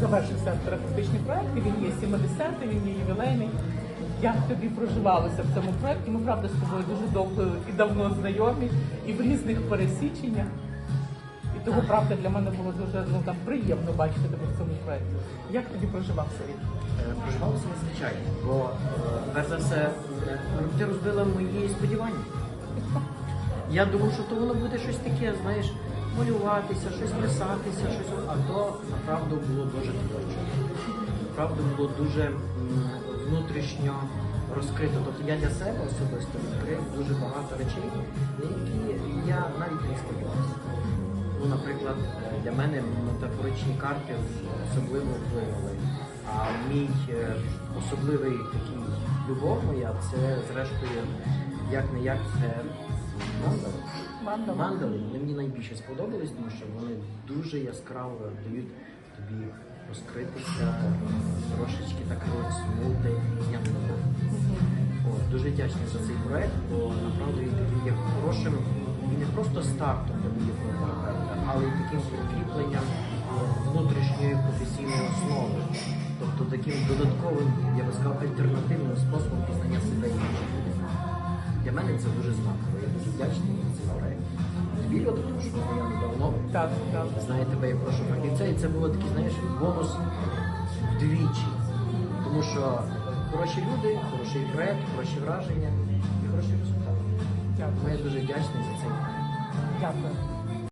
Завершився терапевтичний проект, він є 70 він є ювілейний. Як тобі проживалося в цьому проєкті? Ми правда з тобою дуже довго і давно знайомі, і в різних пересіченнях. І того правда для мене було дуже ну там приємно бачити тебе в цьому проєкті. Як тобі проживався він? Е, Проживалося надзвичайно, бо е, перш за все е, ти розбила мої сподівання. Я думав, що то воно буде щось таке, знаєш, малюватися, щось писатися, щось, а то направду було дуже творче. Направду було дуже внутрішньо розкрито. Тобто я для себе особисто відкрив дуже багато речей, на які я навіть не сподівався. Ну, наприклад, для мене метафоричні карти особливо впливали. А мій е, особливий такий любов моя це зрештою як не як це мандали. Мандали вони мені найбільше сподобались, тому що вони дуже яскраво дають тобі розкритися, трошечки так розмути, зняти. От, дуже вдячний за цей проект, бо направду він такий є хорошим і не просто стартом для будь-якого але й таким прикріпленням е, внутрішньої професійної основи. Тобто таким додатковим, я би сказав, альтернативним Для це дуже знаково. Я дуже вдячний за цей проект. Вірю, тому що ми знайомі давно. Так, так. Знаю тебе як прошу фахівця, і це було такий, знаєш, бонус вдвічі. Тому що хороші люди, хороший проект, хороші враження і хороші результати. Дякую. Ми дуже вдячний за цей проект. Дякую.